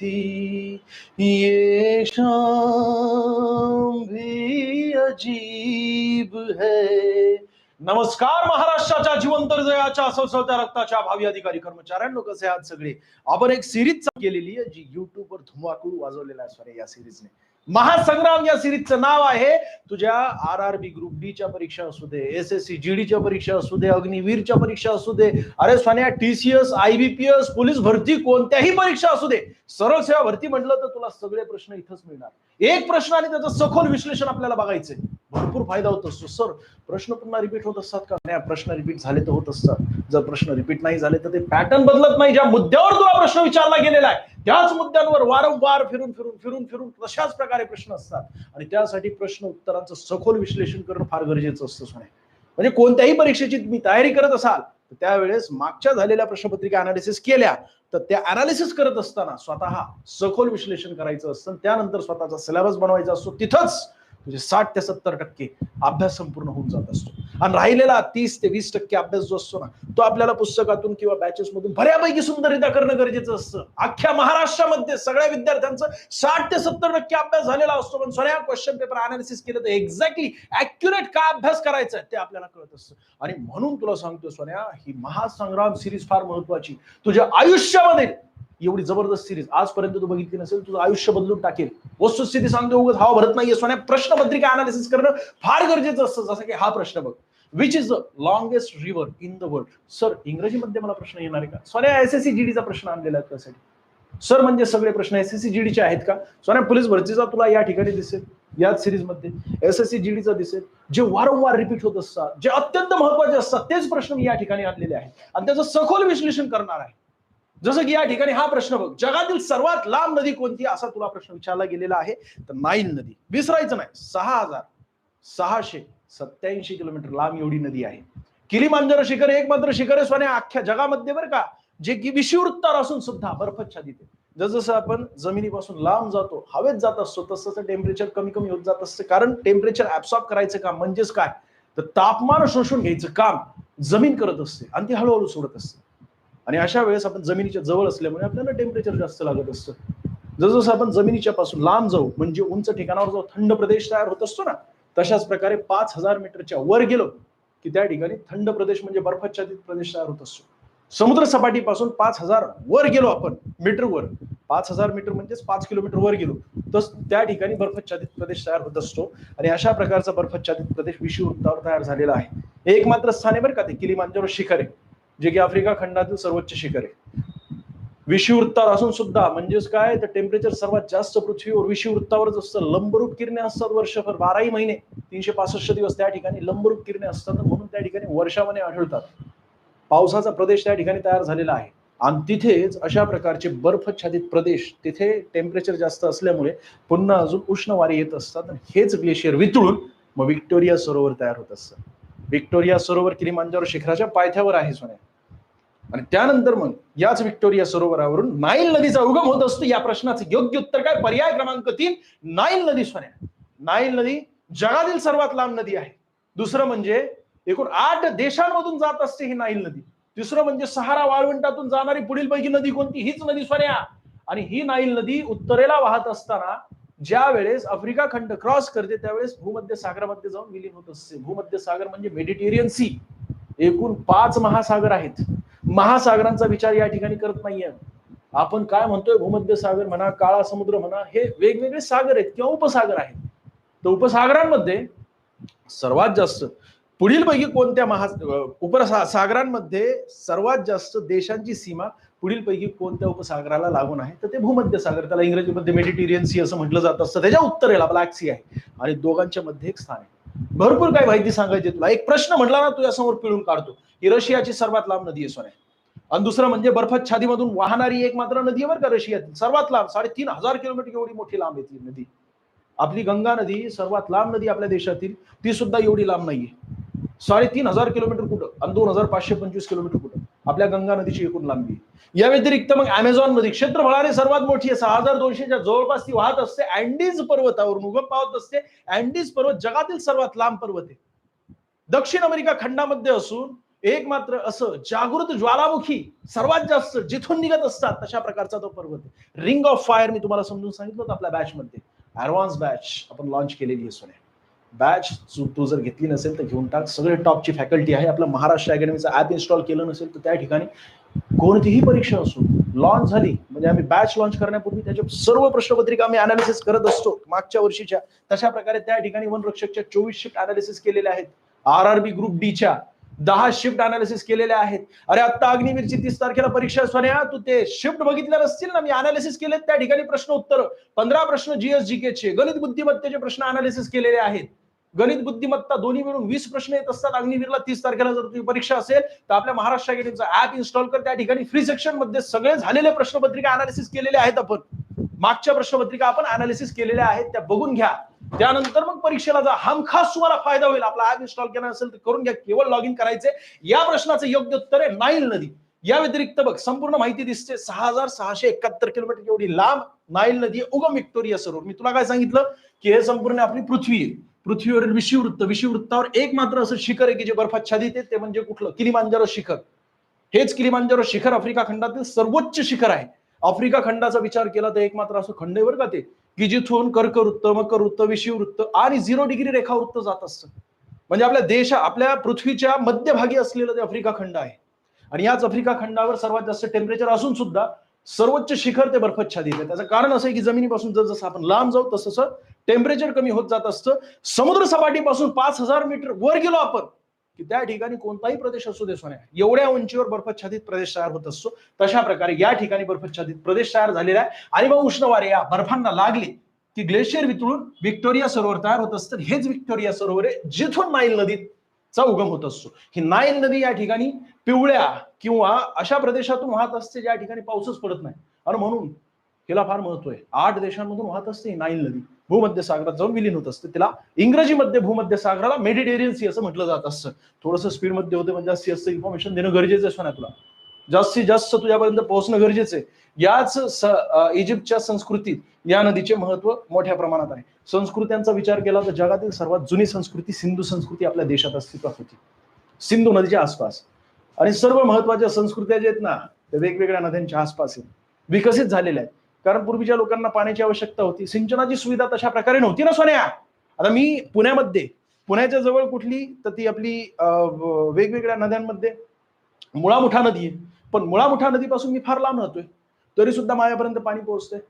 ये शाम भी अजीब है। नमस्कार महाराष्ट्राच्या जिवंत हृदयाच्या सळसळत्या रक्ताच्या भावी अधिकारी कर्मचाऱ्यांनो कसे आहात सगळे? आपण एक सिरीज केलेली आहे जी युट्यूबवर धुमाकूळ वाजवलेला आहे सॉरी या सिरीजने महासंग्राम या सिरीजचं नाव आहे. तुझ्या R R B group D च्या परीक्षा असू दे एस एस सी जीडी च्या परीक्षा असू दे अग्निवीरच्या परीक्षा असू दे अरे सोन्या टीसीएस आयबीपीएस पोलीस भरती कोणत्याही परीक्षा असू दे सरळ सेवा भरती म्हटलं तर तुला सगळे प्रश्न इथंच मिळणार. एक प्रश्न आणि त्याचं सखोल विश्लेषण आपल्याला बघायचंय. भरपूर फायदा होत असतो. सर प्रश्न पुन्हा रिपीट होत असतात का? नाही प्रश्न रिपीट झाले तर होत असतात. जर प्रश्न रिपीट नाही झाले तर ते पॅटर्न बदलत नाही. ज्या मुद्द्यावर तुला प्रश्न विचारला गेलेला आहे त्याच मुद्द्यांवर वारंवार फिरून फिरून फिरून फिरून तशाच प्रकारे प्रश्न असतात. आणि त्यासाठी प्रश्न उत्तरांचं सखोल विश्लेषण करणं फार गरजेचं असतं सोने. म्हणजे कोणत्याही परीक्षेची तुम्ही तयारी करत असाल तर त्यावेळेस मागच्या झालेल्या प्रश्नपत्रिका अनालिसिस केल्या तर त्या अनालिसिस करत असताना स्वतः सखोल विश्लेषण करायचं असतं त्यानंतर स्वतःचा सिलेबस बनवायचा असतो. तिथंच म्हणजे साठ ते सत्तर टक्के अभ्यास संपूर्ण होऊन जात असतो. आणि राहिलेला तीस ते वीस टक्के अभ्यास जो असतो ना तो आपल्याला पुस्तकातून किंवा बॅचेस मधून बऱ्यापैकी सुंदरिता करणं गरजेचं असतं. अख्ख्या महाराष्ट्रामध्ये सगळ्या विद्यार्थ्यांचं साठ ते सत्तर टक्के अभ्यास झालेला असतो. पण सगळ्या क्वेश्चन पेपर अनालिसिस केलं तर एक्झॅक्टली अॅक्युरेट का अभ्यास करायचा आहे ते आपल्याला कळत असतं. आणि म्हणून तुला सांगतो सोन्या ही महासंग्राम सिरीज फार महत्वाची. तुझ्या आयुष्यामध्ये एवढी जबरदस्त सिरीज आजपर्यंत तू बघितली नसेल तुझं आयुष्य बदलून टाकेल. वस्तुस्थिती सांगतो उगाच हवा भरत नाहीये. सोन्या प्रश्नपत्रिका अनालिसिस करणं फार गरजेचं असतं. जसं की हा प्रश्न बघ. Which is the longest river in the world sir इंग्रजीमध्ये मला प्रश्न येणार आहे का? सोन्या एस एस सी जीडीचा प्रश्न आणलेला आहे त्यासाठी. सर म्हणजे सगळे प्रश्न एस एस सी जीडीचे आहेत का? सोन्या पोलीस भरतीचा तुला या ठिकाणी दिसेल. याच सिरीजमध्ये एस एस सी जीडीचा दिसेल. जे वारंवार रिपीट होत असतात जे अत्यंत महत्त्वाचे असतात तेच प्रश्न मी या ठिकाणी आणलेले आहेत. आणि त्याचं सखोल विश्लेषण करणार आहे. जसं की या ठिकाणी हा प्रश्न बघ. जगातील सर्वात लांब नदी कोणती? असा तुला प्रश्न विचारला गेलेला आहे. तर नाईल नदी. विसरायचं नाही. सहा हजार सहाशे सत्याऐंशी किलोमीटर लांब एवढी नदी आहे. किलीमांजरो शिखर एक मात्र शिखर आहे अख्ख्या जगामध्ये बरं का जे की विषुवृत्तावर असून सुद्धा बर्फाच्छादित आहे जसं आपण जमिनीपासून लांब जातो हवेत जात असतो तसं टेम्परेचर कमी कमी होत जात असतं. कारण टेम्परेचर ऍब्सॉर्ब करायचं काम म्हणजेच काय? तर तापमान शोषून घ्यायचं काम जमीन करत असते आणि ती हळूहळू सोडत असते. आणि अशा वेळेस आपण जमिनीच्या जवळ असल्यामुळे आपल्याला टेम्परेचर जास्त लागत असतं. जसजसं आपण जमिनीच्या पासून लांब जाऊ म्हणजे उंच ठिकाणावर जाऊ थंड प्रदेश तयार होत असतो ना तशाच प्रकारे पाच हजार मीटरच्या वर गेलो की त्या ठिकाणी थंड प्रदेश म्हणजे बर्फाच्छादित प्रदेश तयार होत असतो. समुद्र सपाटीपासून पाच हजार वर गेलो आपण मीटर वर. पाच हजार मीटर म्हणजेच पाच किलोमीटर वर गेलो तर त्या ठिकाणी बर्फाच्छादित प्रदेश तयार होत असतो. आणि अशा प्रकारचा बर्फाच्छादित प्रदेश विषुवृत्तावर तयार झालेला आहे. एक मात्र स्थान आहे बरं का ते किलीमांजरो शिखर आहे. जे की आफ्रिका खंडातील सर्वोच्च शिखर आहे. विषुवृत्तावर असून सुद्धा म्हणजेच काय? तर टेम्परेचर सर्वात जास्त पृथ्वीवर विषुवृत्तावरच असतं. लंबरूप किरणे असतात वर्षभर बाराही महिने तीनशे पासष्ट दिवस त्या ठिकाणी लंबरूप किरणे असतात म्हणून त्या ठिकाणी वर्षामध्ये आढळतात. पावसाचा प्रदेश त्या ठिकाणी तयार झालेला आहे. आणि तिथेच अशा प्रकारचे बर्फच्छादित प्रदेश तिथे टेम्परेचर जास्त असल्यामुळे पुन्हा अजून उष्ण वारे येत असतात. आणि हेच ग्लेशियर वितळून मग विक्टोरिया सरोवर तयार होत असतं. विक्टोरिया सरोवर किलीमांजारो शिखराच्या पायथ्यावर आहे सोन्या. आणि त्यानंतर मग याच व्हिक्टोरिया सरोवरावरून नाईल नदीचा उगम होत असतो. या प्रश्नाचं योग्य उत्तर काय? पर्याय क्रमांक तीन नाईल नदी सोन्या. नाईल नदी जगातील सर्वात लांब नदी आहे. दुसरं म्हणजे एकूण आठ देशांमधून जात असते ही नाईल नदी. तिसरं म्हणजे सहारा वाळवंटातून जाणारी पुढील पैकी नदी कोणती? हीच नदी सोन्या. आणि ही नाईल नदी उत्तरेला वाहत असताना ज्या वेळेस आफ्रिका खंड क्रॉस करते त्यावेळेस भूमध्य सागरामध्ये जाऊन विलीन होत असते. भूमध्य सागर म्हणजे मेडिटेरियन सी. एकूण पाच महासागर आहेत. महासागरांचा विचार या ठिकाणी करत नाहीये. आपण काय म्हणतोय? भूमध्य सागर म्हणा काळा समुद्र म्हणा हे वेगवेगळे सागर आहेत किंवा उपसागर आहेत. तर उपसागरांमध्ये सर्वात जास्त पुढील पैकी कोणत्या महा उपसागरांमध्ये सर्वात जास्त देशांची सीमा पुढील पैकी कोणत्या उपसागराला लागून आहे? तर ते भूमध्य सागर त्याला इंग्रजीमध्ये मेडिटेरियन सी असं म्हटलं जात. असतं त्याच्या उत्तरेला ब्लॅक सी आहे. आणि दोघांच्या मध्ये एक स्थान आहे. भरपूर काय माहिती सांगायची तुला. एक प्रश्न म्हटला ना तुझ्यासमोर पिळून काढतो. ही रशियाची सर्वात लांब नदी आहे सोन्या आणि दुसरं म्हणजे बर्फाच्छादीमधून वाहणारी एक मात्र नदी आहे बरं का रशियातील. सर्वात लांब साडेतीन हजार किलोमीटर एवढी मोठी लांब आहे ती नदी. आपली गंगा नदी सर्वात लांब नदी आपल्या देशातील ती सुद्धा एवढी लांब नाहीये. साडेतीन हजार किलोमीटर कुठं? आणि दोन हजार पाचशे पंचवीस किलोमीटर कुठं? आपल्या गंगा नदीची एकूण लांबी या व्यतिरिक्त मग अमेझॉन नदी क्षेत्रफळाने सर्वात मोठी आहे सहा हजार दोनशेच्या जवळपास ती वाहत असते अँडीज पर्वतावरून उगम पावत असते. अँडीज पर्वत जगातील सर्वात लांब पर्वत आहे. दक्षिण अमेरिका खंडामध्ये असून एक मात्र असं जागृत ज्वालामुखी सर्वात जास्त जिथून निघत असतात तशा प्रकारचा तो पर्वत रिंग ऑफ फायर मी तुम्हाला समजून सांगितलं होतं आपल्या बॅच मध्ये. ऍडव्हान्स बॅच आपण लॉन्च केलेली आहे सोन्या. बॅच तू जर घेतली नसेल तर घेऊन टाक. सगळे टॉपची फॅकल्टी आहे. आपलं महाराष्ट्र अकॅडमीचं ऍप इन्स्टॉल केलं नसेल तर त्या ठिकाणी कोणतीही परीक्षा असो लॉन्च झाली म्हणजे आम्ही बॅच लॉन्च करण्यापूर्वी त्याच्या सर्व प्रश्नपत्रिका आम्ही अनालिसिस करत असतो. मागच्या वर्षीच्या. तशा प्रकारे त्या ठिकाणी वन रक्षकच्या चोवीस शिफ्ट अनालिसिस केलेल्या आहेत. आर आर बी ग्रुप डीच्या दहा शिफ्ट अनालिसिस केलेल्या आहेत. अरे आता अग्निवीरची तीस तारखेला परीक्षा सोन्या. तू ते शिफ्ट बघितल्या नसतील ना मी अनालिसिस केले त्या ठिकाणी प्रश्न उत्तर. पंधरा प्रश्न जीएसजीके चे गणित बुद्धिमत्तेचे प्रश्न अनालिसिस केलेले आहेत. गणित बुद्धिमत्ता दोन्ही मिळून वीस प्रश्न येत असतात अग्निवीरला तीस तारखेला जर तुझी परीक्षा असेल तर आपल्या महाराष्ट्र अकॅडमीचा ऍप इन्स्टॉल कर. त्या ठिकाणी फ्री सेक्शनमध्ये सगळे झालेले प्रश्नपत्रिका अनालिसिस केलेले आहेत आपण. मागच्या प्रश्नपत्रिका आपण अनालिसिस केलेल्या आहेत त्या बघून घ्या. त्यानंतर मग परीक्षेला जा. हमखास तुम्हाला फायदा होईल. आपला ऍप इन्स्टॉल केला असेल तर करून घ्या. केवळ लॉग इन करायचे. या प्रश्नाचं योग्य उत्तर आहे नाईल नदी. या व्यतिरिक्त बघ संपूर्ण माहिती दिसते. सहा हजार सहाशे एकाहत्तर किलोमीटर एवढी लांब नाईल नदी उगम विक्टोरिया सरोवर. मी तुला काय सांगितलं? की हे संपूर्ण आपली पृथ्वी आहे. पृथ्वीवरील विषुवृत्त विषुवृत्तावर एक मात्र असं शिखर आहे की जे बर्फाच्छादित आहे. ते म्हणजे कुठलं? किलिमांजारो शिखर. हेच किलिमांजारो शिखर आफ्रिका खंडातील सर्वोच्च शिखर आहे. आफ्रिका खंडाचा विचार केला तर एक मात्र असं खंड आहे बरं का ते की जिथून वृत्त विषी विषुवृत्त आणि झिरो डिग्री रेखावृत्त जात असतं. म्हणजे आपल्या देशा आपल्या पृथ्वीच्या मध्यभागी असलेलं ते आफ्रिका खंड आहे. आणि याच आफ्रिका खंडावर सर्वात जास्त टेम्परेचर असून सुद्धा सर्वोच्च शिखर ते बर्फाच्छादित आहे. त्याचं कारण असं आहे की जमिनीपासून जर जसं आपण लांब जाऊ तसं टेम्परेचर कमी होत जात असतं. समुद्र सपाटीपासून पाच हजार मीटर वर गेलो आपण की त्या ठिकाणी कोणताही प्रदेश असू दे सोन्या. एवढ्या उंचीवर बर्फाच्छादित प्रदेश तयार होत असतो. तशा प्रकारे या ठिकाणी बर्फाच्छादित प्रदेश तयार झालेला आहे. आणि मग उष्ण वारे या बर्फांना लागले की ग्लेशियर वितळून विक्टोरिया सरोवर तयार होत असतं. हेच विक्टोरिया सरोवर आहे जिथून नाईल नदीचा उगम होत असतो. ही नाईल नदी या ठिकाणी पिवळ्या किंवा अशा प्रदेशातून वाहत असते ज्या ठिकाणी पाऊसच पडत नाही. आणि म्हणून हिला फार महत्त्व आहे. आठ देशांमधून वाहत असते नाईल नदी. भूमध्य सागरात जाऊन विलीन होत असते. तिला इंग्रजीमध्ये भूमध्य सागराला मेडिटेरियन सी असं म्हटलं जात असतं. थोडंसं स्पीडमध्ये होते म्हणजे सी जास्त इन्फॉर्मेशन देणं गरजेचं असं ना तुला जास्तीत जास्त तुझ्यापर्यंत पोहोचणं गरजेचं आहे. याच इजिप्तच्या संस्कृतीत या नदीचे महत्त्व मोठ्या प्रमाणात आहे. संस्कृत्यांचा विचार केला तर जगातील सर्वात जुनी संस्कृती सिंधू संस्कृती आपल्या देशात अस्तित्वात होती. सिंधू नदीच्या आसपास. आणि सर्व महत्त्वाच्या संस्कृत्या ज्या आहेत ना त्या वेगवेगळ्या नद्यांच्या आसपास आहेत. विकसित झालेल्या आहेत. कारण पूर्वीच्या लोकांना पाण्याची आवश्यकता होती. सिंचनाची सुविधा तशा प्रकारे नव्हती ना सोन्या? आता मी पुण्यामध्ये पुण्याच्या जवळ कुठली तर ती आपली वेगवेगळ्या नद्यांमध्ये मुळामुठा नदी आहे. पण मुळामुठा नदीपासून मी फार लांब राहतोय. तरी सुद्धा माझ्यापर्यंत पाणी पोहोचतंय.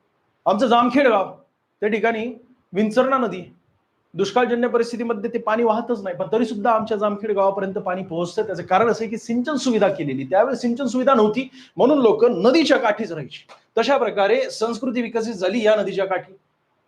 आमचं जामखेड गाव त्या ठिकाणी विंचरणा नदी दुष्काळजन्य परिस्थितीमध्ये ते पाणी वाहतच नाही. पण तरी सुद्धा आमच्या जामखेड गावापर्यंत पाणी पोहोचतं त्याचं कारण असं की सिंचन सुविधा केलेली. त्यावेळेस सिंचन सुविधा नव्हती म्हणून लोक नदीच्या काठीच राहायची. तशा प्रकारे संस्कृती विकसित झाली या नदीच्या काठी.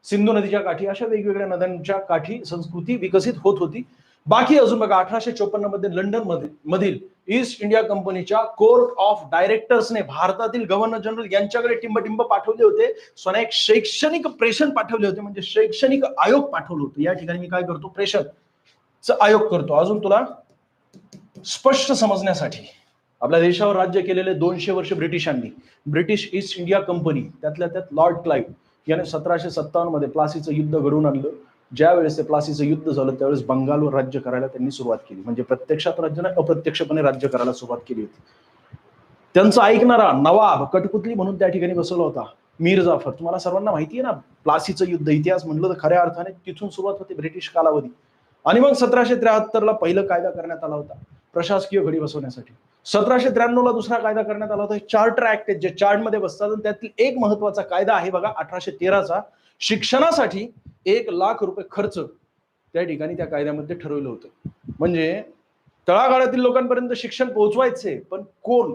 सिंधू नदीच्या काठी अशा वेगवेगळ्या नद्यांच्या काठी संस्कृती विकसित होत होती. बाकी अजून बघा अठराशे चोपन्नमध्ये लंडनमध्ये मधील ईस्ट इंडिया कंपनीच्या कोर्ट ऑफ डायरेक्टर्सने भारतातील गव्हर्नर जनरल यांच्याकडे टिंबटिंब पाठवले होते. स्वतः एक शैक्षणिक प्रेषण पाठवले होते. म्हणजे शैक्षणिक आयोग पाठवलं होतं. या ठिकाणी मी काय करतो? प्रेषण आयोग करतो. अजून तुला स्पष्ट समजण्यासाठी. आपल्या देशावर राज्य केलेले दोनशे वर्ष ब्रिटिशांनी ब्रिटिश ईस्ट इंडिया कंपनी त्यातल्या त्यात लॉर्ड क्लाईव्ह याने सतराशे सत्तावन्नमध्ये प्लासीचं युद्ध घडवून आणलं. ज्यावेळेस ते प्लासीचं युद्ध झालं त्यावेळेस बंगालवर राज्य करायला त्यांनी सुरुवात केली. म्हणजे प्रत्यक्षात राज्य नाही अप्रत्यक्षपणे राज्य करायला सुरुवात केली होती. त्यांचं ऐकणारा नवाब कटपुतली म्हणून त्या ठिकाणी बसवला होता मीर जाफर. तुम्हाला सर्वांना माहिती आहे ना प्लासीचं युद्ध इतिहास म्हणलं तर खऱ्या अर्थाने तिथून सुरुवात होती ब्रिटिश कालावधी. आणि मग सतराशे त्र्याहत्तरला पहिलं कायदा करण्यात आला होता प्रशासकीय घडी बसवण्यासाठी. सतराशे त्र्याण्णवला दुसरा कायदा करण्यात आला होता चार्टर ऍक्ट जे चार्टमध्ये बसतात त्यातील एक महत्त्वाचा कायदा आहे बघा अठराशे तेराचा. शिक्षणासाठी एक लाख रुपये खर्च त्या ठिकाणी त्या कायद्यामध्ये ठरवलं होतं. म्हणजे तळागाळातील लोकांपर्यंत शिक्षण पोहोचवायचे पण कोण?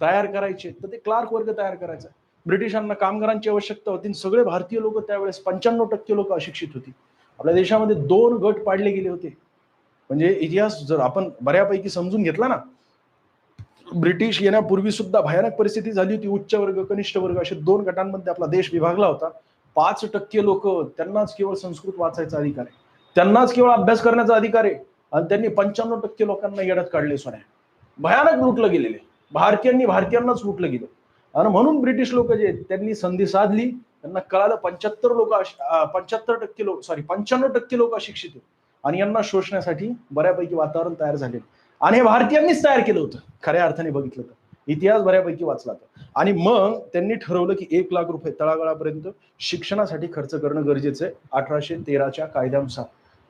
तयार करायचे. तर ते क्लार्क वर्ग तयार करायचा. ब्रिटिशांना कामगारांची आवश्यकता होती आणि सगळे भारतीय लोक त्यावेळेस पंच्याण्णव टक्के लोक अशिक्षित होती. आपल्या देशामध्ये दोन गट पाडले गेले होते. म्हणजे इतिहास जर आपण बऱ्यापैकी समजून घेतला ना ब्रिटिश येण्यापूर्वी सुद्धा भयानक परिस्थिती झाली होती. उच्च वर्ग कनिष्ठ वर्ग असे दोन गटांमध्ये आपला देश विभागला होता. पाच टक्के लोक त्यांनाच केवळ संस्कृत वाचायचा अधिकार आहे. त्यांनाच केवळ अभ्यास करण्याचा अधिकार आहे. आणि त्यांनी पंच्याण्णव टक्के लोकांना येड्यात काढले सोन्या भयानक लुटलं गेलेले भारतीयांनी भारतीयांनाच लुटलं गेलं. आणि म्हणून ब्रिटिश लोक जे त्यांनी संधी साधली. त्यांना कळालं पंच्याहत्तर लोक पंच्याहत्तर टक्के लोक सॉरी पंच्याण्णव टक्के लोक अशिक्षित आहेत. आणि यांना शोषण्यासाठी बऱ्यापैकी वातावरण तयार झाले आणि हे भारतीयांनीच तयार केलं होतं. खऱ्या अर्थाने बघितलं तर. इतिहास बऱ्यापैकी वाचला तर आणि मग त्यांनी ठरवलं की एक लाख रुपये तळागाळापर्यंत शिक्षणासाठी खर्च करणं गरजेचं आहे. अठराशे तेराच्या कायद्यानुसार.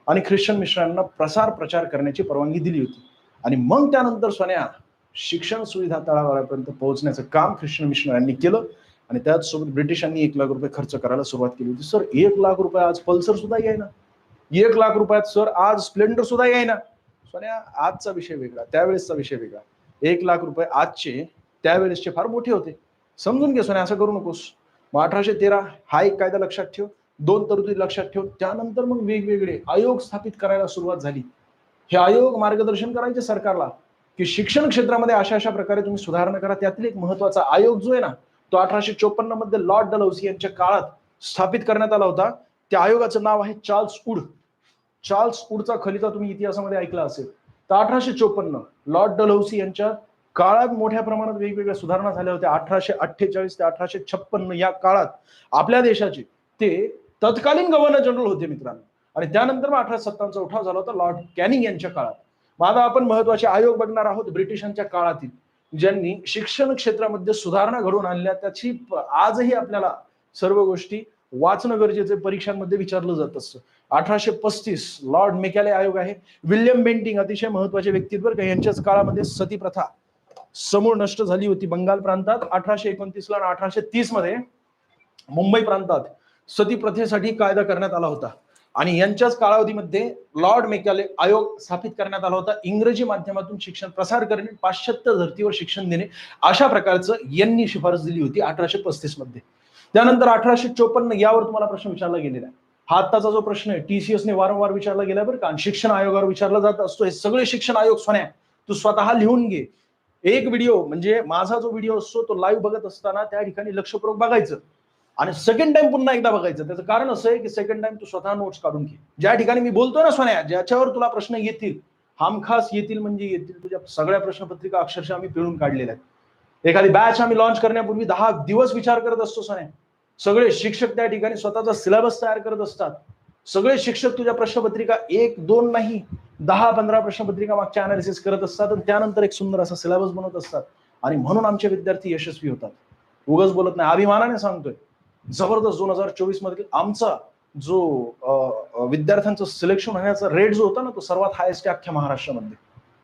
आणि ख्रिश्चन मिश्रांना प्रसार प्रचार करण्याची परवानगी दिली होती. आणि मग त्यानंतर सोन्या शिक्षण सुविधा तळागाळापर्यंत पोहोचण्याचं काम ख्रिश्चन मिशनरांनी केलं. आणि त्याचसोबत ब्रिटिशांनी एक लाख रुपये खर्च करायला सुरुवात केली होती. सर एक लाख रुपये आज पल्सर सुद्धा येईना. एक लाख रुपयात सर आज स्प्लेंडर सुद्धा येईना. सोन्या आजचा विषय वेगळा त्यावेळेसचा विषय वेगळा. एक लाख रुपये आजचे त्यावेळेसचे फार मोठे होते. समजून घे सोन्या असं करू नकोस. मग अठराशे तेरा हा एक कायदा लक्षात ठेव. दोन तरतुदी लक्षात ठेव. त्यानंतर मग वेगवेगळे आयोग स्थापित करायला सुरुवात झाली. हे आयोग मार्गदर्शन करायचे सरकारला की शिक्षण क्षेत्रामध्ये अशा अशा प्रकारे तुम्ही सुधारणा करा. त्यातील एक महत्त्वाचा आयोग जो आहे ना तो अठराशे चोपन्नमध्ये लॉर्ड डलौसी यांच्या काळात स्थापित करण्यात आला होता. त्या आयोगाचं नाव आहे चार्ल्स उड. चार्ल्स उडचा खलिता तुम्ही इतिहासामध्ये ऐकला असेल. तर अठराशे चोपन्न लॉर्ड डलहौसी यांच्या काळात मोठ्या प्रमाणात वेगवेगळ्या सुधारणा झाल्या होत्या. अठराशे अठ्ठेचाळीस ते अठराशे छप्पन्न या काळात आपल्या देशाचे ते तत्कालीन गव्हर्नर जनरल होते मित्रांनो. आणि त्यानंतर मग अठराशे सत्तावन्नचा उठाव झाला होता लॉर्ड कॅनिंग यांच्या काळात. मग आता आपण महत्त्वाचे आयोग बघणार आहोत ब्रिटिशांच्या काळातील ज्यांनी शिक्षण क्षेत्रामध्ये सुधारणा घडवून आणल्या. त्याची आजही आपल्याला सर्व गोष्टी वाचणं गरजेचं परीक्षांमध्ये विचारलं जात असतं. अठराशे पस्तीस लॉर्ड मेकॅले आयोग आहे. विल्यम बेंटिंग अतिशय महत्त्वाचे व्यक्तित्व का यांच्याच काळामध्ये सती प्रथा समूळ नष्ट झाली होती बंगाल प्रांतात. अठराशे एकोणतीस ला अठराशे तीसमध्ये मुंबई प्रांतात सती प्रथेसाठी कायदा करण्यात आला होता. आणि यांच्याच कालावधीमध्ये लॉर्ड मेकॅले आयोग स्थापित करण्यात आला होता. इंग्रजी माध्यमातून शिक्षण प्रसार करणे पाश्चात्य धर्तीवर शिक्षण देणे अशा प्रकारचं यांनी शिफारस दिली होती अठराशे पस्तीसमध्ये त्यानंतर अठराशे चोपन्न यावर तुम्हाला प्रश्न विचारला गेलेला आहे. हा आत्ताचा जो प्रश्न आहे टीसीएस ने वारंवार विचारला गेला बरं का. शिक्षण आयोगावर विचारला जात असतो. हे सगळे शिक्षण आयोग सोन्या तू स्वतः लिहून घे. एक व्हिडिओ म्हणजे माझा जो व्हिडिओ असतो तो लाईव्ह बघत असताना त्या ठिकाणी लक्षपूर्वक बघायचं. आणि सेकंड टाइम पुन्हा एकदा बघायचं. त्याचं कारण असं आहे की सेकंड टाइम तू स्वतः नोट्स काढून घे. ज्या ठिकाणी मी बोलतोय ना सोन्या ज्याच्यावर तुला प्रश्न येतील हमखास येतील म्हणजे येतील तुझ्या सगळ्या प्रश्नपत्रिका अक्षरशः आम्ही पिळून काढलेल्या आहेत. एखादी बॅच आम्ही लॉन्च करण्यापूर्वी दहा दिवस विचार करत असतो सोन्या. सगळे शिक्षक त्या ठिकाणी स्वतःचा सिलेबस तयार करत असतात. सगळे शिक्षक तुझ्या प्रश्नपत्रिका एक दोन नाही दहा पंधरा प्रश्नपत्रिका मागच्या अनालिसिस करत असतात आणि त्यानंतर एक सुंदर असा सिलेबस बनवत असतात. आणि म्हणून आमचे विद्यार्थी यशस्वी होतात. उगाच बोलत नाही अभिमानाने सांगतोय. जबरदस्त दोन हजार चोवीस मधील आमचा जो विद्यार्थ्यांचं सिलेक्शन होण्याचा रेट जो होता ना तो सर्वात हायेस्ट आहे अख्ख्या महाराष्ट्रामध्ये.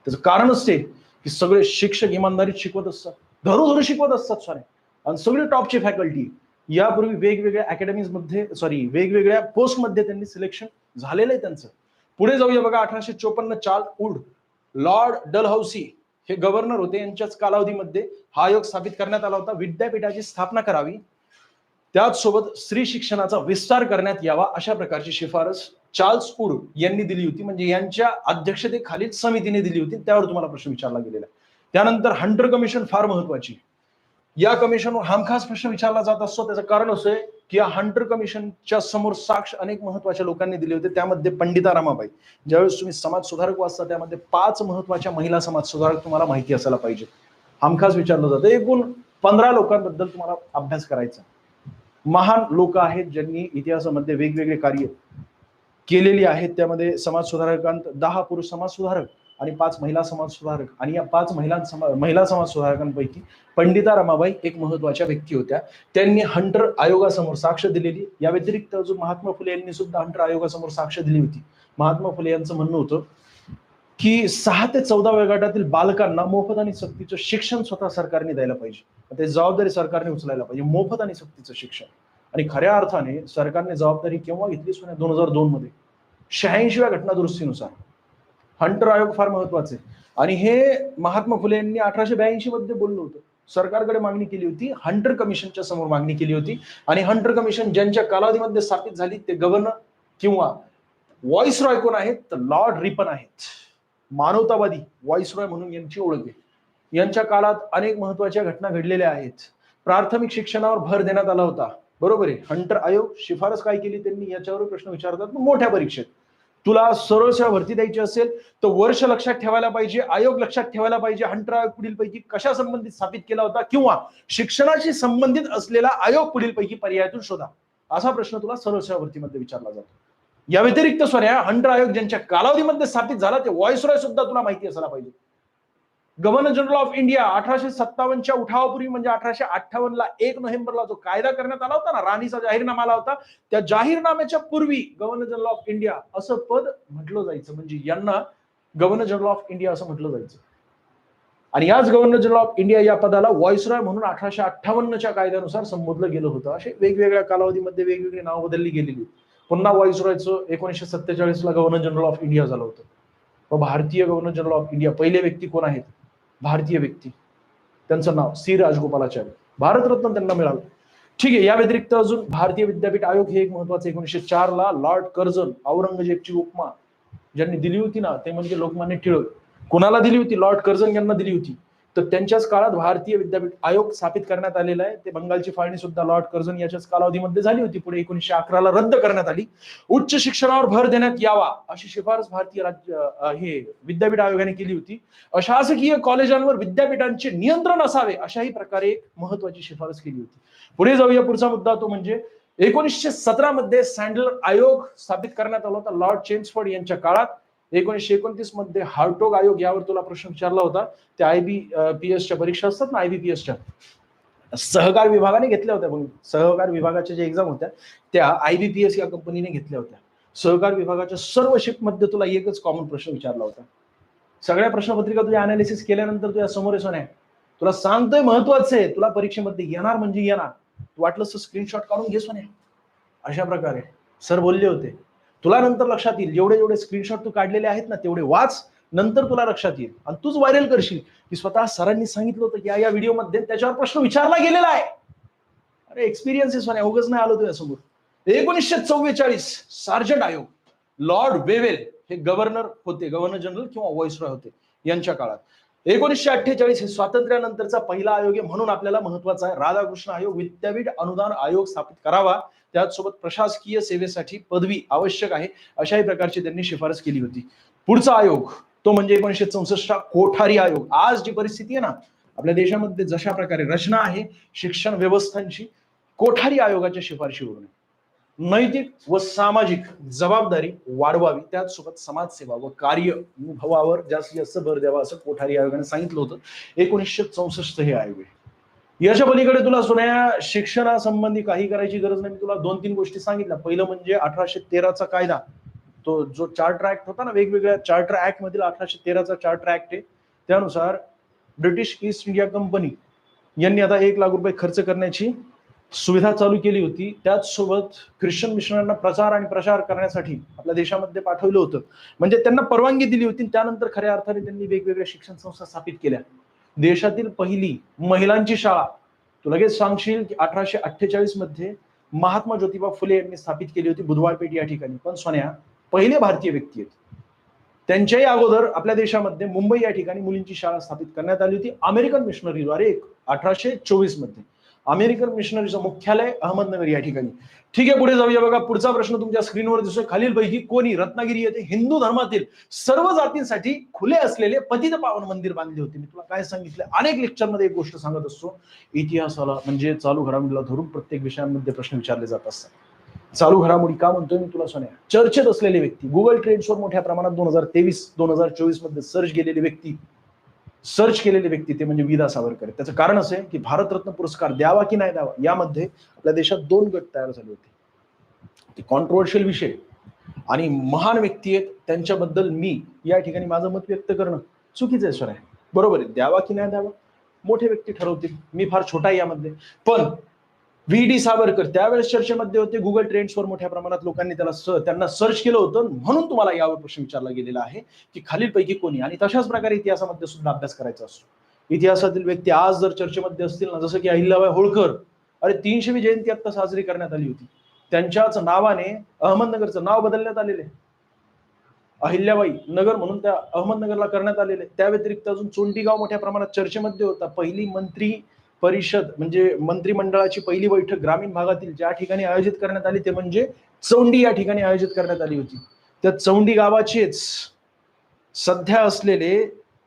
त्याचं कारणच ते की सगळे शिक्षक इमानदारीत शिकवत असतात. धरू शिकवत असतात सारे आणि सगळे टॉपची फॅकल्टी यापूर्वी वेगवेगळ्या अकॅडमीजमध्ये सॉरी वेगवेगळ्या पोस्टमध्ये त्यांनी सिलेक्शन झालेलं आहे त्यांचं. पुढे जाऊया बघा अठराशे चोपन्न चार्ल उड. लॉर्ड डलहौसी हे गव्हर्नर होते. यांच्याच कालावधीमध्ये हा आयोग स्थापित करण्यात आला होता. विद्यापीठाची स्थापना करावी. त्याचसोबत स्त्री शिक्षणाचा विस्तार करण्यात यावा अशा प्रकारची शिफारस चार्ल्स उड यांनी दिली होती. म्हणजे यांच्या अध्यक्षतेखालील समितीने दिली होती. त्यावर तुम्हाला प्रश्न विचारला गेलेला त्यानंतर हंटर कमिशन फार महत्वाची. या कमिशनवर हमखास प्रश्न विचारला जात असतो. त्याचं कारण असं आहे की या हंटर कमिशनच्या समोर साक्ष अनेक महत्त्वाच्या लोकांनी दिले होते. त्यामध्ये पंडिता रामाबाई. ज्यावेळेस तुम्ही समाज सुधारक वाचता त्यामध्ये पाच महत्त्वाच्या महिला समाज सुधारक तुम्हाला माहिती असायला पाहिजे. हमखास विचारलं जातं. एकूण पंधरा लोकांबद्दल तुम्हाला अभ्यास करायचा महान लोक आहेत ज्यांनी इतिहासामध्ये वेगवेगळे कार्य केलेली आहेत. त्यामध्ये समाज सुधारकांत दहा पुरुष समाज सुधारक. आणि पाच महिला समाज सुधारक आणि या पाच महिला महिला समाज सुधारकांपैकी पंडिता रमाबाई एक महत्त्वाच्या व्यक्ती होत्या. त्यांनी हंटर आयोगासमोर साक्ष दिलेली. या व्यतिरिक्त अजून महात्मा फुले यांनी सुद्धा हंटर आयोगासमोर साक्ष दिली होती. महात्मा फुले यांचं म्हणणं होतं की सहा ते चौदा गटातील बालकांना मोफत आणि सक्तीचं शिक्षण स्वतः सरकारने द्यायला पाहिजे. ते जबाबदारी सरकारने उचलायला पाहिजे. मोफत आणि सक्तीचं शिक्षण. आणि खऱ्या अर्थाने सरकारने जबाबदारी केव्हा घेतली दोन हजार दोन मध्ये. शहाऐंशीव्या घटना दुरुस्तीनुसार हंटर आयोग फार महत्त्वाचे. आणि हे महात्मा फुले यांनी अठराशे ब्याऐंशी मध्ये बोललो होतं. सरकारकडे मागणी केली होती हंटर कमिशनच्या समोर मागणी केली होती. आणि हंटर कमिशन ज्यांच्या कालावधीमध्ये स्थापित झाली ते गव्हर्नर किंवा व्हॉइस रॉय कोण आहेत? तर लॉर्ड रिपन आहेत. मानवतावादी व्हॉइस रॉय म्हणून यांची ओळख आहे. यांच्या काळात अनेक महत्त्वाच्या घटना घडलेल्या आहेत. प्राथमिक शिक्षणावर भर देण्यात आला होता. बरोबर आहे. हंटर आयोग शिफारस काय केली त्यांनी याच्यावर प्रश्न विचारतात. मोठ्या परीक्षेत. तुला सरळ भरती द्यायची असेल तर वर्ष लक्षात ठेवायला पाहिजे आयोग लक्षात ठेवायला पाहिजे हंटर आयोग पुढील पैकी कशा संबंधित स्थापित केला होता किंवा शिक्षणाशी संबंधित असलेला आयोग पुढील पैकी पर्यायातून शोधा. असा प्रश्न तुला सरळ भरतीमध्ये विचारला जातो. या व्यतिरिक्त सोन्या हंटर आयोग ज्यांच्या कालावधीमध्ये स्थापित झाला ते व्हॉइस रॉय सुद्धा तुला माहिती असायला पाहिजे. गव्हर्नर जनरल ऑफ इंडिया अठराशे सत्तावन्नच्या उठावापूर्वी म्हणजे अठराशे अठ्ठावन्नला एक नोव्हेंबरला जो कायदा करण्यात आला होता ना राणीचा जाहीरनामा आला होता त्या जाहीरनाम्याच्या पूर्वी गव्हर्नर जनरल ऑफ इंडिया असं पद म्हटलं जायचं. म्हणजे यांना गव्हर्नर जनरल ऑफ इंडिया असं म्हटलं जायचं. आणि याच गव्हर्नर जनरल ऑफ इंडिया या पदाला व्हॉइसरॉय म्हणून अठराशे अठ्ठावन्नच्या कायद्यानुसार संबोधलं गेलं होतं. असे वेगवेगळ्या कालावधीमध्ये वेगवेगळी नावं बदलली गेलेली पुन्हा व्हॉइसरॉयचं एकोणीसशे सत्तेचाळीस ला गव्हर्नर जनरल ऑफ इंडिया झालं होतं. व भारतीय गव्हर्नर जनरल ऑफ इंडिया पहिले व्यक्ती कोण आहेत? भारतीय व्यक्ती. त्यांचं नाव सी राजगोपालाचार्य. भारतरत्न त्यांना मिळालं. ठीक आहे या व्यतिरिक्त अजून भारतीय विद्यापीठ आयोग हे एक महत्वाचं एकोणीसशे चार ला लॉर्ड कर्जन औरंगजेबची उपमा ज्यांनी दिली होती ना ते म्हणजे लोकमान्य टिळक. कोणाला दिली होती? लॉर्ड कर्जन यांना दिली होती. तर त्यांच्याच काळात भारतीय विद्यापीठ आयोग स्थापित करण्यात आलेला आहे. ते बंगालची फाळणी सुद्धा लॉर्ड कर्जन याच्याच कालावधीमध्ये झाली होती. पुढे एकोणीशे अकराला रद्द करण्यात आली. उच्च शिक्षणावर भर देण्यात यावा अशी शिफारस भारतीय राज्य हे विद्यापीठ आयोगाने केली होती. अशासकीय कॉलेजांवर विद्यापीठांचे नियंत्रण असावे अशाही प्रकारे एक महत्वाची शिफारस केली होती. पुढे जाऊया. पुढचा मुद्दा तो म्हणजे एकोणीसशे सतरा मध्ये सँडलर आयोग स्थापित करण्यात आला होता. लॉर्ड चेम्सफोर्ड यांच्या काळात. एकोणीसशे एकोणतीसमध्ये हार्टोग आयोग यावर तुला प्रश्न विचारला होता. त्या आय बी पी एसच्या परीक्षा असतात ना आय बी पी एसच्या सहकार विभागाने घेतल्या होत्या पण सहकार विभागाच्या ज्या एक्झाम होत्या त्या आय बी पी एस या कंपनीने घेतल्या होत्या. सहकार विभागाच्या सर्व शिफ्टमध्ये तुला एकच कॉमन प्रश्न विचारला होता. सगळ्या प्रश्नपत्रिका तुझ्या अनालिसिस केल्यानंतर तुझ्या समोर येसून नाही तुला सांगतोय महत्वाचं आहे तुला परीक्षेमध्ये येणार म्हणजे येणार. तू वाटलं स्क्रीनशॉट काढून घे सोन्या. अशा प्रकारे. सर बोलले होते. तुला नंतर लक्षात येईल. जेवढे जेवढे स्क्रीनशॉट तू काढलेले आहेत ना तेवढे वाच नंतर तुला लक्षात येईल. आणि तूच व्हायरल करशील. की स्वतः सरांनी सांगितलं होतं की या या व्हिडिओमध्ये त्याच्यावर प्रश्न विचारला गेलेला आहे. अरे एक्सपिरियन्स म्हणे अवघच नाही आलो तुझ्यासमोर. एकोणीसशे चव्वेचाळीस सार्जंट आयोग लॉर्ड वेवेल हे गव्हर्नर होते. गव्हर्नर जनरल किंवा व्हॉइसरॉय होते यांच्या काळात. एकोणीसशे अठ्ठेचाळीस हे स्वातंत्र्यानंतरचा पहिला आयोग आहे म्हणून आपल्याला महत्त्वाचा आहे. राधाकृष्ण आयोग विद्यापीठ अनुदान आयोग स्थापित करावा. त्याचसोबत प्रशासकीय सेवेसाठी पदवी आवश्यक आहे. अशाही प्रकारची त्यांनी शिफारस केली होती. पुढचा आयोग तो म्हणजे एकोणीसशे चौसष्ट कोठारी आयोग. आज जी परिस्थिती आहे ना आपल्या देशामध्ये जशा प्रकारे रचना आहे शिक्षण व्यवस्थांची कोठारी आयोगाच्या शिफारशीवरून नैतिक व सामाजिक जबाबदारी वाढवावी. त्याचसोबत समाजसेवा व कार्य अनुभवावर जास्तीत जास्त भर द्यावा असं कोठारी आयोगाने सांगितलं होतं. एकोणीसशे चौसष्ट हे आयोग आहे. याच्या पलीकडे तुला सुन्या शिक्षणासंबंधी काही करायची गरज नाही. मी तुला दोन तीन गोष्टी सांगितल्या. पहिलं म्हणजे अठराशे तेराचा कायदा. तो जो चार्टर ऍक्ट होता ना वेगवेगळ्या चार्टर ऍक्ट मधील अठराशे तेराचा चार्टर ऍक्ट आहे. त्यानुसार ब्रिटिश ईस्ट इंडिया कंपनी यांनी आता एक लाख रुपये खर्च करण्याची सुविधा चालू केली होती. त्याचसोबत ख्रिश्चन मिशनरांना प्रचार आणि प्रसार करण्यासाठी आपल्या देशामध्ये पाठवलं होतं. म्हणजे त्यांना परवानगी दिली होती त्यानंतर खऱ्या अर्थाने त्यांनी वेगवेगळ्या शिक्षण संस्था स्थापित केल्या. देशातील पहिली महिलांची शाळा तू लगेच सांगशील की अठराशे अठ्ठेचाळीसमध्ये महात्मा ज्योतिबा फुले यांनी स्थापित केली होती बुधवारपेठ या ठिकाणी. पण सोन्या पहिले भारतीय व्यक्ती आहेत. त्यांच्याही अगोदर आपल्या देशामध्ये मुंबई या ठिकाणी मुलींची शाळा स्थापित करण्यात आली होती. अमेरिकन मिशनरीद्वारे एक अठराशे चोवीसमध्ये. अमेरिकन मिशनरीचं मुख्यालय अहमदनगर या ठिकाणी. ठीक आहे पुढे जाऊया बघा. पुढचा प्रश्न तुमच्या स्क्रीनवर दिसतोय. खालीलपैकी कोणी रत्नागिरी येथे हिंदू धर्मातील सर्व जातींसाठी खुले असलेले पतित पावन मंदिर बांधले होते? मी तुला काय सांगितलं? अनेक लेक्चरमध्ये एक गोष्ट सांगत असतो. इतिहासाला म्हणजे चालू घडामोडीला धरून प्रत्येक विषयांमध्ये प्रश्न विचारले जात असतात. चालू घडामोडी का म्हणतोय मी तुला सोन्या चर्चेत असलेले व्यक्ती. गुगल ट्रेंड्सवर मोठ्या प्रमाणात दोन हजार तेवीस दोन हजार चोवीसमध्ये सर्च गेलेले व्यक्ती सर्च केलेले व्यक्ती ते म्हणजे विदा सावरकर. त्याचं कारण असं आहे की भारतरत्न पुरस्कार द्यावा की नाही द्यावा यामध्ये आपल्या देशात दोन गट तयार झाले होते. ते कॉन्ट्रोवर्शियल विषय आणि महान व्यक्ती आहेत त्यांच्याबद्दल मी या ठिकाणी माझं मत व्यक्त करणं चुकीचं आहे सर आहे. बरोबर आहे. द्यावा की नाही द्यावा? मोठे व्यक्ती ठरवतील. मी फार छोटा आहे यामध्ये. पण व्ही डी सावरकर त्यावेळेस चर्चेमध्ये होते गुगल ट्रेंड्सवर मोठ्या प्रमाणात लोकांनी त्याला स- त्यांना सर्च केलं होतं म्हणून तुम्हाला यावर प्रश्न विचारला गेलेला आहे की खालीलपैकी कोणी? आणि तशाच प्रकारे इतिहासामध्ये सुद्धा अभ्यास करायचा असतो. इतिहासातील व्यक्ती आज जर चर्चेमध्ये असतील ना जसं की अहिल्याबाई होळकर अरे तीनशेवी जयंती आता साजरी करण्यात आली होती. त्यांच्याच नावाने अहमदनगरचं नाव बदलण्यात आलेले अहिल्याबाई नगर म्हणून त्या अहमदनगरला करण्यात आलेले त्या व्यतिरिक्त अजून चोंडीगाव मोठ्या प्रमाणात चर्चेमध्ये होता. पहिली मंत्री परिषद म्हणजे मंत्रिमंडळाची पहिली बैठक ग्रामीण भागातील ज्या ठिकाणी आयोजित करण्यात आली ते म्हणजे चौंडी या ठिकाणी आयोजित करण्यात आली होती. त्या चौंडी गावाचेच सध्या असलेले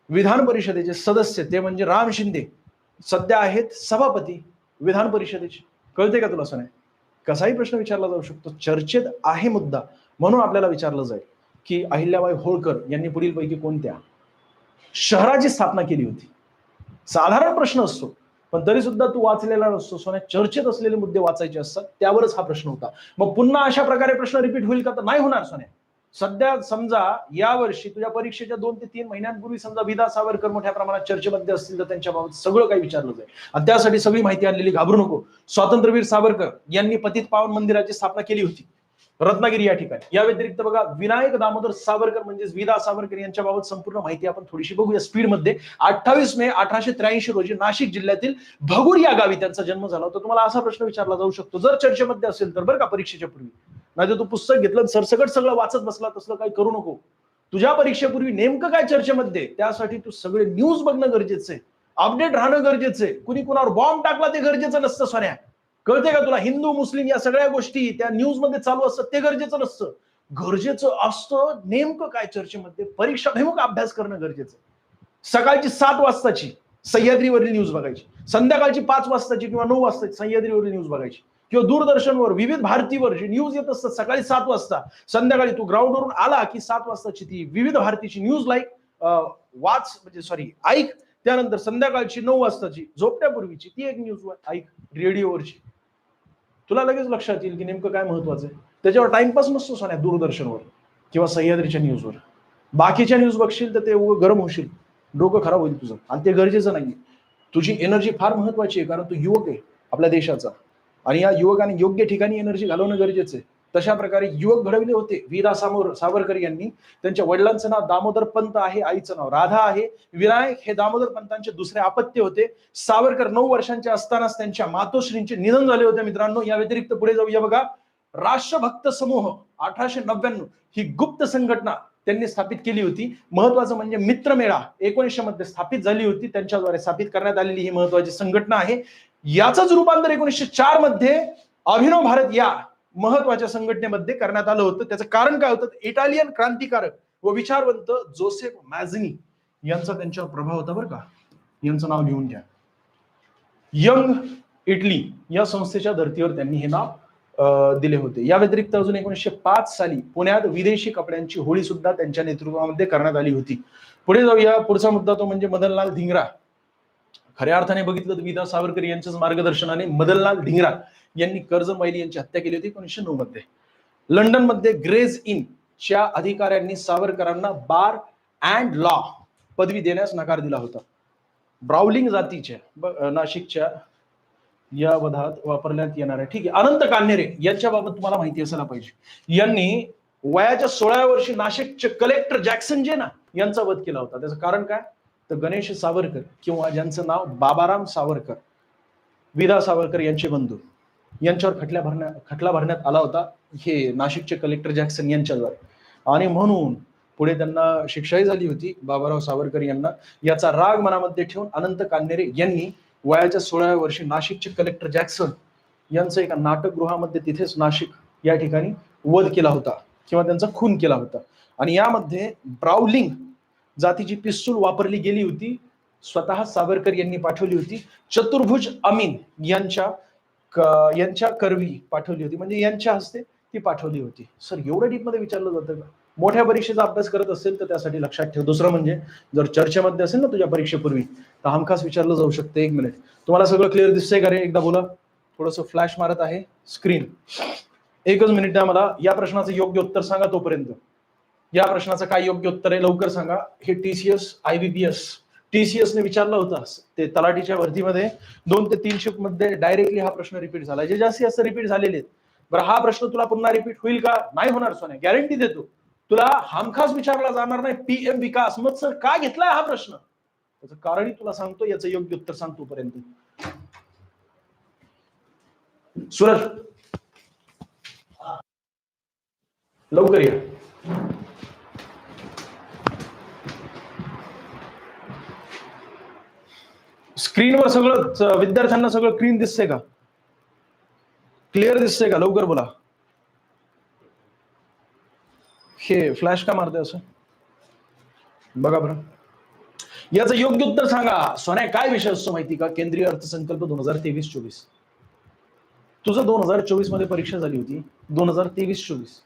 विधान परिषदेचे सदस्य ते म्हणजे राम शिंदे. सध्या आहेत सभापती विधान परिषदेचे. कळते का तुला असं नाही कसाही प्रश्न विचारला जाऊ शकतो. चर्चेत आहे मुद्दा म्हणून आपल्याला विचारलं जाईल की अहिल्याबाई होळकर यांनी पुढील पैकी कोणत्या? शहराची स्थापना केली होती. साधारण प्रश्न असतो पण तरी सुद्धा तू वाचलेला नसतो. सोन्या चर्चेत असलेले मुद्दे वाचायचे असतात त्यावरच हा प्रश्न होता. मग पुन्हा अशा प्रकारे प्रश्न रिपीट होईल का? तर नाही होणार सोन्या. सध्या समजा या वर्षी तुझ्या परीक्षेच्या दोन ते तीन महिन्यांपूर्वी समजा विदा सावरकर मोठ्या प्रमाणात चर्चेमध्ये असतील तर त्यांच्याबाबत सगळं काही विचारलं जाईल. आणि त्यासाठी सगळी माहिती आणलेली घाबरू नको. स्वातंत्र्यवीर सावरकर यांनी पतित पावन मंदिराची स्थापना केली होती. रत्नागिरी या ठिकाणी. या व्यतिरिक्त बघा विनायक दामोदर सावरकर म्हणजेच विदा सावरकर यांच्याबाबत संपूर्ण माहिती आपण थोडीशी बघूया स्पीडमध्ये अठ्ठावीस मे अठराशे त्र्याऐंशी रोजी नाशिक जिल्ह्यातील भगूर या गावी त्यांचा जन्म झाला होता. तुम्हाला असा प्रश्न विचारला जाऊ शकतो. जर चर्चेमध्ये असेल तर बरं का परीक्षेच्या पूर्वी. नाही तू पुस्तक घेतलं सरसकट सगळं वाचत बसला तसलं काही करू नको. तुझ्या परीक्षेपूर्वी नेमकं काय चर्चेमध्ये? त्यासाठी तू सगळे न्यूज बघणं गरजेचं आहे. अपडेट राहणं गरजेचं आहे. कुणी कुणावर बॉम्ब टाकला ते गरजेचं नसतं सोन्या. कळते का तुला? हिंदू मुस्लिम या सगळ्या गोष्टी त्या न्यूजमध्ये चालू असतात ते गरजेचं नसतं. गरजेचं असतं नेमकं काय चर्चेमध्ये? परीक्षाभिमुख अभ्यास करणं गरजेचं आहे. सकाळची सात वाजताची सह्याद्रीवरील न्यूज बघायची. संध्याकाळची पाच वाजताची किंवा नऊ वाजताची सह्याद्रीवरील न्यूज बघायची. किंवा दूरदर्शनवर विविध भारतीवर जी न्यूज येत असतात सकाळी सात वाजता संध्याकाळी तू ग्राउंडवरून आला की सात वाजताची ती विविध भारतीची न्यूज लाईक वाच म्हणजे सॉरी ऐक. त्यानंतर संध्याकाळची नऊ वाजताची झोपण्यापूर्वीची ती एक न्यूज ऐक. रेडिओवरची तुला लगेच लक्षात येईल की नेमकं काय महत्वाचं आहे. त्याच्यावर टाइमपास नसतो सोन्या दूरदर्शनवर किंवा सह्याद्रीच्या न्यूजवर बाकीच्या न्यूज बघशील तर ते गरम होशील. डोकं खराब होईल तुझं. आणि ते गरजेचं नाहीये. तुझी एनर्जी फार महत्वाची आहे कारण तू युवक आहे आपल्या देशाचा. आणि या युवकाने योग्य ठिकाणी एनर्जी घालवणं गरजेचं आहे. तशा प्रकारे युवक घडविले होते. वीरा सामोर सावरकर यांनी. त्यांच्या वडिलांचं नाव दामोदर पंत आहे. आईचं नाव राधा आहे. विनायक हे दामोदर पंतांचे दुसरे अपत्य होते. सावरकर नऊ वर्षांचे असतानाच त्यांच्या मातोश्रींचे निधन झाले होते मित्रांनो. या व्यतिरिक्त पुढे जाऊया बघा. राष्ट्रभक्त समूह अठराशे नव्याण्णव ही गुप्त संघटना त्यांनी स्थापित केली होती. महत्वाचं म्हणजे मित्रमेळा एकोणीसशे मध्ये स्थापित झाली होती. त्यांच्याद्वारे स्थापित करण्यात आलेली ही महत्वाची संघटना आहे. याचंच रूपांतर एकोणीसशे चारमध्ये अभिनव भारत या महत्त्वाच्या संघटनेमध्ये करण्यात आलं होतं. त्याचं कारण काय होतं? इटालियन क्रांतिकारक व विचारवंत जोसेफ मॅझनी यांचा त्यांच्यावर प्रभाव होता बरं का. यांचं नाव लिहून घ्या. यंग इटली या संस्थेच्या धर्तीवर त्यांनी हे नाव दिले होते. या व्यतिरिक्त अजून एकोणीसशे पाच साली पुण्यात विदेशी कपड्यांची होळी सुद्धा त्यांच्या नेतृत्वामध्ये करण्यात आली होती. पुढे जाऊया. पुढचा मुद्दा तो म्हणजे मदनलाल धिंगरा. खऱ्या अर्थाने बघितलं तर विदा सावरकर यांच्याच मार्गदर्शनाने मदनलाल धिंगरा यांनी कर्ज मैली यांची हत्या केली होती एकोणीसशे नऊ मध्ये. लंडनमध्ये ग्रेज इन च्या अधिकाऱ्यांनी सावरकरांना बार अँड लॉ पदवी देण्यास नकार दिला होता. ब्राउलिंग जातीच्या नाशिकच्या या वधात वापरण्यात येणार आहे. ठीक आहे. अनंत कान्हेरे यांच्याबाबत तुम्हाला माहिती असायला पाहिजे. यांनी वयाच्या सोळाव्या वर्षी नाशिकचे कलेक्टर जॅक्सन जे ना यांचा वध केला होता. त्याचं कारण काय? तर गणेश सावरकर किंवा ज्यांचं नाव बाबाराम सावरकर विदा सावरकर यांचे बंधू यांच्यावर खटल्या भरण्या खटला भरण्यात आला होता. हे नाशिकचे कलेक्टर जॅक्सन यांच्याद्वारे आणि म्हणून पुढे त्यांना शिक्षाही झाली होती बाबाराव सावरकर यांना. याचा राग मनामध्ये ठेवून अनंत कान्हेरे यांनी वयाच्या सोळाव्या वर्षी नाशिकचे कलेक्टर जॅक्सन यांचं एका नाटकगृहामध्ये तिथेच नाशिक या ठिकाणी वध केला होता किंवा त्यांचा खून केला होता. आणि यामध्ये ब्राउलिंग जातीची पिस्तूल वापरली गेली होती. स्वतः सावरकर यांनी पाठवली होती. चतुर्भुज अमीन यांच्या यांच्या करवी पाठवली होती. म्हणजे यांच्या हस्ते ती पाठवली होती. सर एवढं डीपमध्ये विचारलं जातं का? मोठ्या परीक्षेचा अभ्यास करत असेल तर त्यासाठी लक्षात ठेव. दुसरं म्हणजे जर चर्चेमध्ये असेल ना तुझ्या परीक्षेपूर्वी तर हमखास विचारलं जाऊ शकते. एक मिनिट तुम्हाला सगळं क्लिअर दिसतंय का रे? एकदा बोला. थोडस फ्लॅश मारत आहे. स्क्रीन एकच मिनिट द्या मला. या प्रश्नाचं योग्य उत्तर सांगा तोपर्यंत. या प्रश्नाचं काय योग्य उत्तर आहे लवकर सांगा. हे टीसीएस आयबीपीएस टीसीएस ने विचारलं होतं. ते तलाठीच्या भरतीमध्ये दोन ते तीन शिफ्टमध्ये डायरेक्टली हा प्रश्न रिपीट झाला. जे जास्तीत जास्त रिपीट झालेले आहेत बरं हा प्रश्न तुला पुन्हा रिपीट होईल का? नाही होणार सोन्या. गॅरंटी देतो. तुला हमखास विचारला जाणार नाही. पीएम विकास. मग सर का घेतलाय हा प्रश्न? त्याचं कारणही तुला सांगतो याचं योग्य उत्तर सांगतो पर्यंत सुरज लवकर या. स्क्रीनवर सगळं विद्यार्थ्यांना सगळं क्लीन दिसतंय का? क्लिअर दिसतंय का? लवकर बोला. हे फ्लॅश का मारते असं? बघा बरं. याचं योग्य उत्तर सांगा. सोन्या काय विषय असतो माहिती का? केंद्रीय अर्थसंकल्प दोन हजार तेवीस चोवीस तुझं दोन हजार चोवीसमध्ये परीक्षा झाली होती. दोन हजार तेवीस चोवीस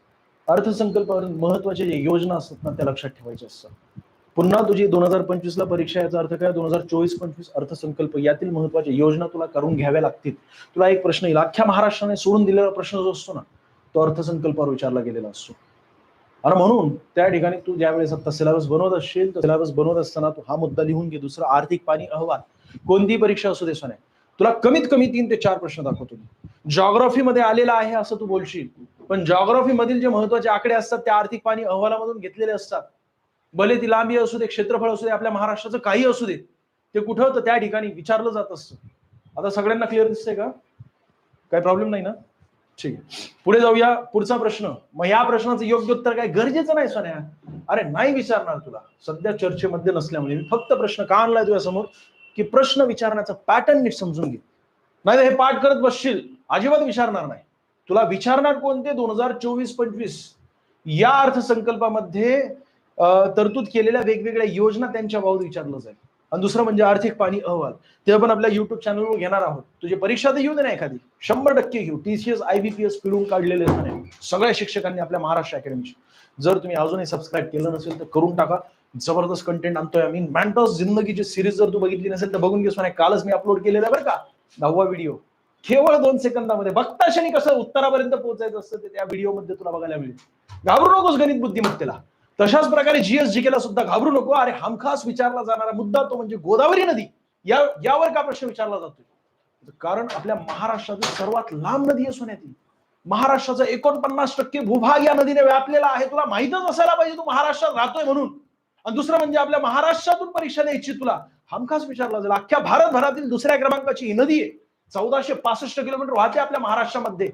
अर्थसंकल्पावर महत्त्वाच्या जे योजना असतात ना त्या लक्षात ठेवायच्या असतात. पुन्हा तुझी दोन हजार पंचवीस ला परीक्षा याचा अर्थ काय? दोन हजार चोवीस पंचवीस अर्थसंकल्प यातील महत्त्वाच्या योजना तुला करून घ्याव्या लागतील. तुला एक प्रश्न येईल. अख्ख्या महाराष्ट्राने सोडून दिलेला प्रश्न जो असतो ना तो अर्थसंकल्पावर विचारला गेलेला असतो. आणि म्हणून त्या ठिकाणी तू ज्यावेळेस आता सिलेबस बनवत असशील तर सिलेबस बनवत असताना तू हा मुद्दा लिहून घे. दुसरा आर्थिक पाणी अहवाल. कोणतीही परीक्षा असू दे सोन्या तुला कमीत कमी तीन ते चार प्रश्न दाखवतो मी. जॉग्राफी मध्ये आलेला आहे असं तू बोलशील. पण जॉग्राफी मधील जे महत्त्वाचे आकडे असतात त्या आर्थिक पाणी अहवालामधून घेतलेले असतात. भले ती लांबी असू दे क्षेत्रफळ असू दे आपल्या महाराष्ट्राचं काही असू दे ते कुठं होतं त्या ठिकाणी विचारलं जात असतं. आता सगळ्यांना क्लिअर दिसतंय का? काही प्रॉब्लेम नाही ना? ठीक आहे. पुढे जाऊया. पुढचा प्रश्न. मग या प्रश्नाचं योग्य उत्तर काय? गरजेचं नाही सोन्या. अरे नाही विचारणार तुला. सध्या चर्चेमध्ये नसल्यामुळे. मी फक्त प्रश्न का आणलाय तुझ्या समोर की प्रश्न विचारण्याचा पॅटर्न नीट समजून घे. नाही हे पाठ करत बसशील. अजिबात विचारणार नाही. तुला विचारणार कोणते? दोन हजार चोवीस पंचवीस. या अर्थसंकल्पामध्ये तरतूद केलेल्या वेगवेगळ्या योजना त्यांच्या बाबत विचारलं जाईल. आणि दुसरं म्हणजे आर्थिक पाणी अहवाल. ते आपण आपल्या युट्यूब चॅनलवर घेणार आहोत. तुझी परीक्षा तर घेऊ दे ना एखादी. शंभर टक्के घेऊ. टीसीएस आयबीपीएस पिळून काढलेले नाही सगळ्या शिक्षकांनी आपल्या महाराष्ट्र अकॅडमीची जर तुम्ही अजूनही सबस्क्राईब केलं नसेल तर करून टाका. जबरदस्त कंटेंट आणतोय आम्ही. मॅन्टॉस जिंदगीची सिरीज जर तू बघितली नसेल तर बघून घेस कालच मी अपलोड केलेला बरं का. दहावा व्हिडिओ केवळ दोन सेकंदामध्ये. बघता क्षणी कसं उत्तरापर्यंत पोहोचायचं असतं ते त्या व्हिडिओमध्ये तुला बघायला मिळेल. घाबरू नकोस गणित बुद्धिमत्तेला. तशाच प्रकारे जीएस सुद्धा घाबरू नको. अरे हमखास विचारला जाणारा मुद्दा तो म्हणजे गोदावरी नदी. या यावर का प्रश्न विचारला जातोय? कारण आपल्या महाराष्ट्रातील सर्वात लांब नदी आहे येते महाराष्ट्राचा एकोणपन्नास टक्के भूभाग या नदीने व्यापलेला आहे. तुला माहितच असायला पाहिजे तू महाराष्ट्रात राहतोय म्हणून. आणि दुसरं म्हणजे आपल्या महाराष्ट्रातून परीक्षा द्यायची तुला. हमखास विचारला जाईल. अख्ख्या भारतभरातील दुसऱ्या क्रमांकाची ही नदी आहे. चौदाशे पासष्ट किलोमीटर वाहते आपल्या महाराष्ट्रामध्ये.